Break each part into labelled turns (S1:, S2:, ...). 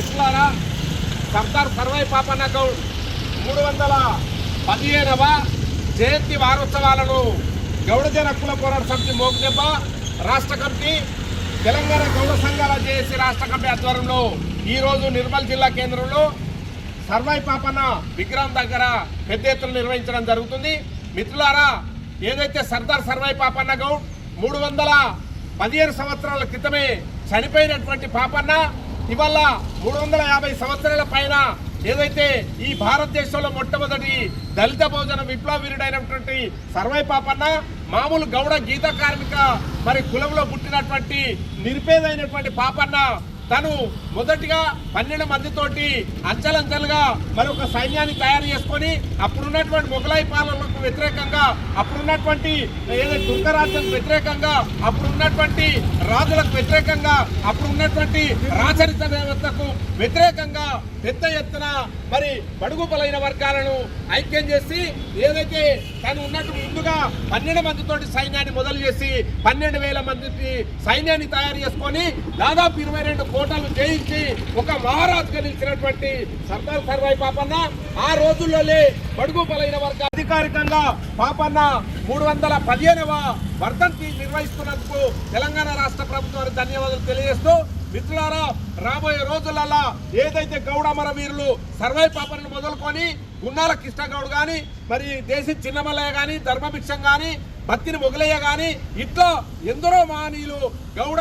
S1: ఇట్లారా సర్దార్ సర్వై పాపన్న గౌడ్ మూడు వందల పదిహేనవ జయంతి వారోత్సవాలను గౌడజన హక్కుల పోరాట సమితి మోగ్దెబ్బ రాష్ట్ర కమిటీ తెలంగాణ గౌడ సంఘాల జేఏసీ రాష్ట్ర కమిటీ ఆధ్వర్యంలో ఈరోజు నిర్మల్ జిల్లా కేంద్రంలో సర్వై పాపన్న విగ్రహం దగ్గర పెద్ద ఎత్తున నిర్వహించడం జరుగుతుంది. మిత్రులారా ఏదైతే సర్దార్ సర్వై పాపన్న గౌడ్ మూడు వందల పదిహేను సంవత్సరాల క్రితమే చనిపోయినటువంటి పాపన్న ఇవాళ మూడు వందల యాభై సంవత్సరాల పైన ఏదైతే ఈ భారతదేశంలో మొట్టమొదటి దళిత భోజన విప్లవ వీరుడైనటువంటి సర్వై పాపన్న మామూలు గౌడ గీత కార్మిక మరి కులంలో పుట్టినటువంటి నిరుపేదైనటువంటి పాపన్న తను మొదటిగా పన్నెండు మందితోటి అంచెలంచెలుగా మరి ఒక సైన్యాన్ని తయారు చేసుకొని అప్పుడున్నటువంటి మొఘలాయి పాలనకు వ్యతిరేకంగా అప్పుడున్నటువంటి ఏదైతే దుర్గరాజ్యం వ్యతిరేకంగా అప్పుడున్నటువంటి రాజులకు వ్యతిరేకంగా అప్పుడు ఉన్నటువంటి రాచరిత వ్యవస్థకు వ్యతిరేకంగా పెద్ద ఎత్తున మరి బడుగు బలైన వర్గాలను ఐక్యం చేసి ఏదైతే తను ఉన్నట్టు ముందుగా పన్నెండు మందితోటి సైన్యాన్ని మొదలు చేసి పన్నెండు వేల మందికి సైన్యాన్ని తయారు చేసుకొని దాదాపు ఇరవై రెండు కోటలు జయించి ఒక మహారాజుగా నిలిచినటువంటి సర్దార్ సర్వాయి పాపన్న ఆ రోజుల్లోనే బడుగు బలైన వర్గ అధికారికంగా పాపన్న మూడు వందల పదిహేనవ వర్ధంతి నిర్వహిస్తున్నందుకు తెలంగాణ రాష్ట్ర ప్రభుత్వానికి ధన్యవాదాలు తెలియజేస్తూ మిత్రులారా రాబోయే రోజులలో ఏదైతే గౌడమర వీరులు సర్వై పాపలను మొదలుకొని గున్నాల కృష్ణగౌడ్ కానీ మరి దేశి చిన్నమల్లయ్య కానీ ధర్మభిక్షం కానీ భక్తిని మొగలయ్య కానీ ఇట్లా ఎందరో మహనీయులు గౌడ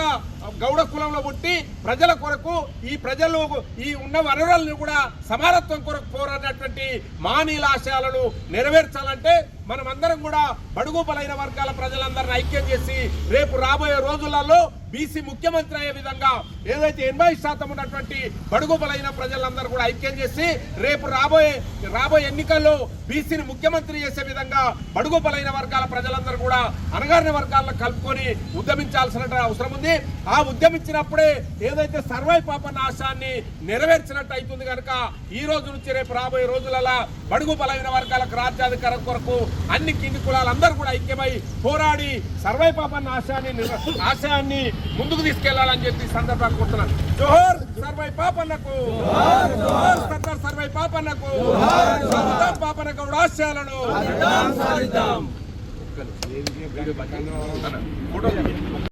S1: గౌడ కులంలో పుట్టి ప్రజల కొరకు ఈ ప్రజలు ఈ ఉన్న వనరులను కూడా సమానత్వం కొరకు పోరాడినటువంటి మహనీయుల ఆశయాలను నెరవేర్చాలంటే మనం అందరం కూడా బడుగు బలైన వర్గాల ప్రజలందరిని ఐక్యం చేసి రేపు రాబోయే రోజులలో బీసీ ముఖ్యమంత్రి అయ్యే విధంగా ఏదైతే ఎనభై శాతం ఉన్నటువంటి బడుగు బలైన ప్రజలందరూ కూడా ఐక్యం చేసి రేపు రాబోయే రాబోయే ఎన్నికల్లో బీసీని ముఖ్యమంత్రి చేసే విధంగా బడుగు బలైన వర్గాల ప్రజలందరూ కూడా అనగారిన వర్గాలను కలుపుకొని ఉద్యమించాల్సిన అవసరం ఉంది. ఆ ఉద్యమించినప్పుడే ఏదైతే సర్వై పాపన్న ఆశాన్ని నెరవేర్చినట్టు అవుతుంది కనుక ఈ రోజు నుంచి రేపు రాబోయే రోజులలో బడుగు బలైన వర్గాలకు రాజ్యాధికారం కొరకు అన్ని కింది కులాలందరూ కూడా ఐక్యమై పోరాడి సర్వై పాపన్న ఆశాన్ని నిర- ఆశయాన్ని ముందుకు తీసుకెళ్ళాలని చెప్పి ఈ సందర్భంగా కోరుతున్నాను. జోహర్ సర్వై పాపన్నకు. జోహర్ సర్దార్ సర్వై పాపన్నకు. పాపన్న గౌడ ఆశయాలను. ఫోటో.